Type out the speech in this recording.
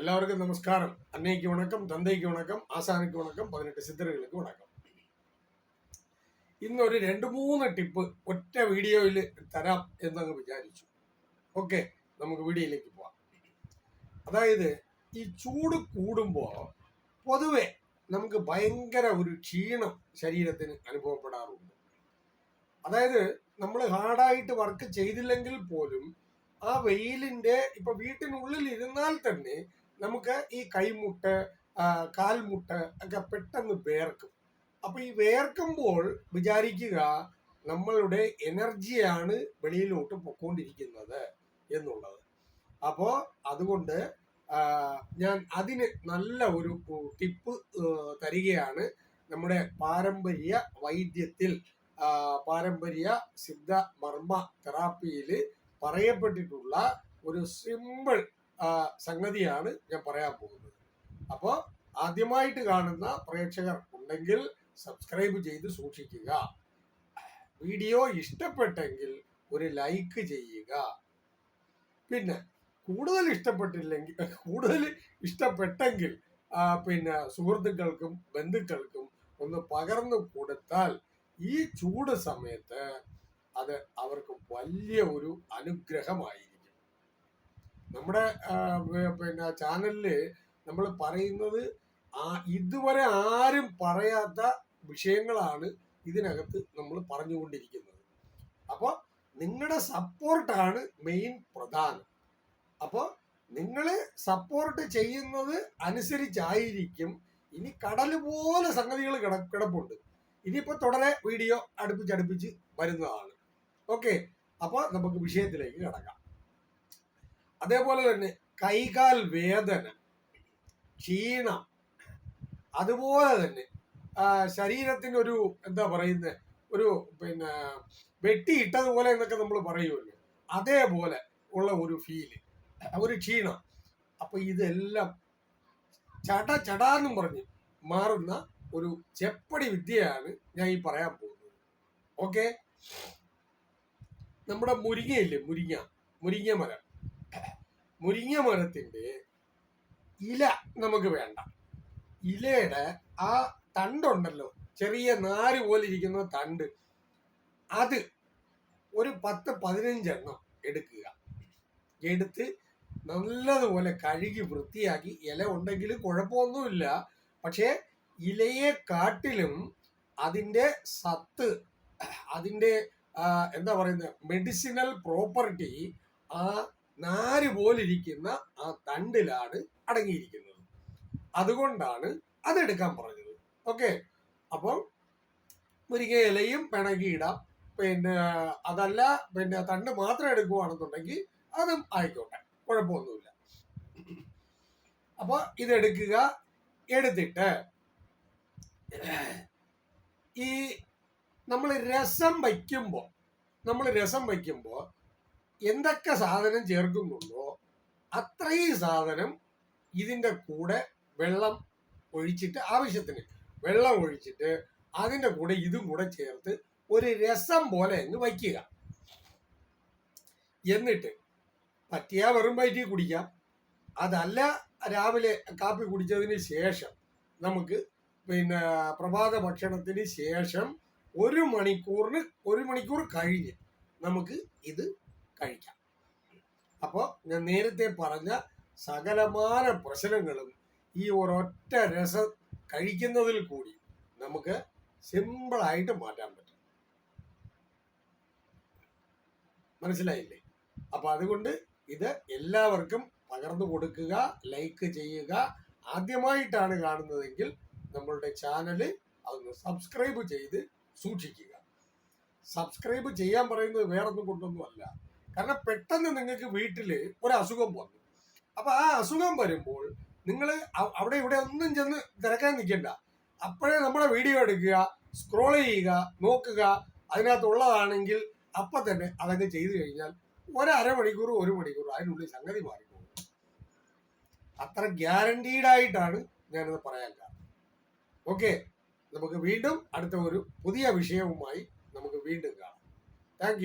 எல்லாருக்கும் நமஸ்காரம் அன்னைக்கு வணக்கம் தந்தைக்கு வணக்கம் ആശാനയ്ക്ക് വണക്കം പതിനെട്ട് സിദ്ധറുകൾക്ക് വണക്കം ഇന്നൊരു രണ്ട് മൂന്ന് ടിപ്പ് ഒറ്റ വീഡിയോയിൽ തരാം എന്നങ്ങ് വിചാരിച്ചു ഓക്കെ നമുക്ക് വീഡിയോയിലേക്ക് പോവാം അതായത് ഈ ചൂട് കൂടുമ്പോൾ പൊതുവെ നമുക്ക് ഭയങ്കര ഒരു ക്ഷീണം ശരീരത്തിന് അനുഭവപ്പെടാറുണ്ട് അതായത് നമ്മൾ ഹാർഡായിട്ട് വർക്ക് ചെയ്തില്ലെങ്കിൽ പോലും ആ വെയിലിന്റെ ഇപ്പൊ വീട്ടിനുള്ളിൽ ഇരുന്നാൽ തന്നെ നമുക്ക് ഈ കൈമുട്ട് കാൽമുട്ട് ഒക്കെ പെട്ടെന്ന് വേർക്കും. അപ്പൊ ഈ വേർക്കുമ്പോൾ വിചാരിക്കുക നമ്മളുടെ എനർജിയാണ് വെളിയിലോട്ട് പൊക്കോണ്ടിരിക്കുന്നത് എന്നുള്ളത്. അപ്പോ അതുകൊണ്ട് ഞാൻ അതിന് നല്ല ഒരു ടിപ്പ് തരികയാണ്. നമ്മുടെ പാരമ്പര്യ വൈദ്യത്തിൽ പാരമ്പര്യ സിദ്ധ മർമ്മ തെറാപ്പിയിൽ പറയപ്പെട്ടിട്ടുള്ള ഒരു സിമ്പിൾ സംഗതിയാണ് ഞാൻ പറയാൻ പോകുന്നത്. അപ്പോൾ ആദ്യമായിട്ട് കാണുന്ന പ്രേക്ഷകർ ഉണ്ടെങ്കിൽ സബ്സ്ക്രൈബ് ചെയ്ത് സൂക്ഷിക്കുക. വീഡിയോ ഇഷ്ടപ്പെട്ടെങ്കിൽ ഒരു ലൈക്ക് ചെയ്യുക. പിന്നെ കൂടുതൽ ഇഷ്ടപ്പെട്ടില്ലെങ്കിൽ കൂടുതൽ ഇഷ്ടപ്പെട്ടെങ്കിൽ പിന്നെ സുഹൃത്തുക്കൾക്കും ബന്ധുക്കൾക്കും ഒന്ന് പകർന്നു കൊടുത്താൽ ഈ ചൂട് സമയത്ത് അത് അവർക്ക് വലിയ ഒരു അനുഗ്രഹമായിരിക്കും നമ്മുടെ പിന്നെ ചാനലിൽ നമ്മൾ പറയുന്നത് ഇതുവരെ ആരും പറയാത്ത വിഷയങ്ങളാണ് ഇതിനകത്ത് നമ്മൾ പറഞ്ഞുകൊണ്ടിരിക്കുന്നത്. അപ്പോൾ നിങ്ങളുടെ സപ്പോർട്ടാണ് മെയിൻ പ്രധാനം. അപ്പോൾ നിങ്ങൾ സപ്പോർട്ട് ചെയ്യുന്നത് അനുസരിച്ചായിരിക്കും ഇനി കടൽ പോലെ സംഗതികൾ കിട കിടപ്പുണ്ട്. ഇനിയിപ്പോൾ തുടരെ വീഡിയോ അടുപ്പിച്ചടുപ്പിച്ച് വരുന്നതാണ്. ഓക്കെ. അപ്പോൾ നമുക്ക് വിഷയത്തിലേക്ക് കിടക്കാം. അതേപോലെ തന്നെ കൈകാൽ വേദന ക്ഷീണം അതുപോലെ തന്നെ ശരീരത്തിന് ഒരു എന്താ പറയുന്നത് ഒരു പിന്നെ വെട്ടിയിട്ടതുപോലെ എന്നൊക്കെ നമ്മൾ പറയുമല്ലോ. അതേപോലെ ഉള്ള ഒരു ഫീൽ ഒരു ക്ഷീണം. അപ്പൊ ഇതെല്ലാം ചട ചടാന്നും പറഞ്ഞ് മാറുന്ന ഒരു ചെപ്പടി വിദ്യയാണ് ഞാൻ ഈ പറയാൻ പോകുന്നത്. ഓക്കെ നമ്മുടെ മുരിങ്ങയില്ലേ? മുരിങ്ങ. മുരിങ്ങ മരം. മുരിങ്ങ മരത്തിന്റെ ഇല നമുക്ക് വേണ്ട. ഇലയുടെ ആ തണ്ടുണ്ടല്ലോ. ചെറിയ നാര് പോലെ ഇരിക്കുന്ന തണ്ട്. അത് ഒരു പത്ത് പതിനഞ്ചെണ്ണം എടുക്കുക. എടുത്ത് നല്ലതുപോലെ കഴുകി വൃത്തിയാക്കി. ഇല ഉണ്ടെങ്കിൽ കുഴപ്പമൊന്നുമില്ല. പക്ഷേ ഇലയെ കാട്ടിലും അതിന്റെ സത്ത് അതിന്റെ എന്താ പറയുന്നത് മെഡിസിനൽ പ്രോപ്പർട്ടി ആ നാര് പോലിരിക്കുന്ന ആ തണ്ടിലാണ് അടങ്ങിയിരിക്കുന്നത്. അതുകൊണ്ടാണ് അതെടുക്കാൻ പറഞ്ഞത്. ഓക്കെ? അപ്പോൾ മുരിങ്ങ ഇലയും പിണകിയിടാം പിന്നെ അതല്ല പിന്നെ തണ്ട് മാത്രം എടുക്കുവാണെന്നുണ്ടെങ്കിൽ അതും ആയിക്കോട്ടെ. കുഴപ്പമൊന്നുമില്ല. അപ്പോൾ ഇതെടുക്കുക. എടുത്തിട്ട് ഈ നമ്മൾ രസം വയ്ക്കുമ്പോൾ നമ്മൾ രസം വയ്ക്കുമ്പോൾ എന്തൊക്കെ സാധനം ചേർക്കുന്നുണ്ടോ അത്രയും സാധനം ഇതിന്റെ കൂടെ വെള്ളം ഒഴിച്ചിട്ട് ആവശ്യത്തിന് വെള്ളം ഒഴിച്ചിട്ട് അതിന്റെ കൂടെ ഇതും കൂടെ ചേർത്ത് ഒരു രസം പോലെ അങ്ങ് വയ്ക്കുക. എന്നിട്ട് പറ്റിയാ വെറും വയറ്റിൽ കുടിക്കാം അതല്ല രാവിലെ കാപ്പി കുടിച്ചതിന് ശേഷം നമുക്ക് പിന്നെ പ്രഭാത ഭക്ഷണത്തിന് ശേഷം ഒരു മണിക്കൂറിന് ഒരു മണിക്കൂർ കഴിഞ്ഞ് നമുക്ക് ഇത് കഴിക്കാം. അപ്പോൾ ഞാൻ നേരത്തെ പറഞ്ഞ സകലമാന പ്രശ്നങ്ങളും ഈ ഒരൊറ്റ രസം കഴിക്കുന്നതിൽ കൂടി നമുക്ക് സിമ്പിളായിട്ട് മാറ്റാൻ പറ്റും. മനസ്സിലായില്ലേ? അപ്പൊ അതുകൊണ്ട് ഇത് എല്ലാവർക്കും പകർന്നു കൊടുക്കുക ലൈക്ക് ചെയ്യുക. ആദ്യമായിട്ടാണ് കാണുന്നതെങ്കിൽ നമ്മളുടെ ചാനൽ അതൊന്ന് സബ്സ്ക്രൈബ് ചെയ്ത് സൂക്ഷിക്കുക. സബ്സ്ക്രൈബ് ചെയ്യാൻ പറയുന്നത് വേറൊന്നും കൊണ്ടൊന്നും അല്ല കാരണം പെട്ടെന്ന് നിങ്ങൾക്ക് വീട്ടിൽ ഒരു അസുഖം വന്നു. അപ്പൊ ആ അസുഖം വരുമ്പോൾ നിങ്ങൾ അവിടെ ഇവിടെ ഒന്നും ചെന്ന് തിരക്കാൻ നിൽക്കണ്ട. അപ്പോഴേ നമ്മുടെ വീഡിയോ എടുക്കുക സ്ക്രോൾ ചെയ്യുക നോക്കുക. അതിനകത്തുള്ളതാണെങ്കിൽ അപ്പൊ തന്നെ അതങ്ങ് ചെയ്തു കഴിഞ്ഞാൽ ഒരു അരമണിക്കൂർ ഒരു മണിക്കൂർ അതിനുള്ളിൽ സംഗതി മാറിപ്പോകും. അത്ര ഗ്യാരണ്ടീഡ് ആയിട്ടാണ് ഞാനത് പറയാൻ കാരണം. ഓക്കെ നമുക്ക് വീണ്ടും അടുത്ത ഒരു പുതിയ വിഷയവുമായി നമുക്ക് വീണ്ടും കാണാം. താങ്ക്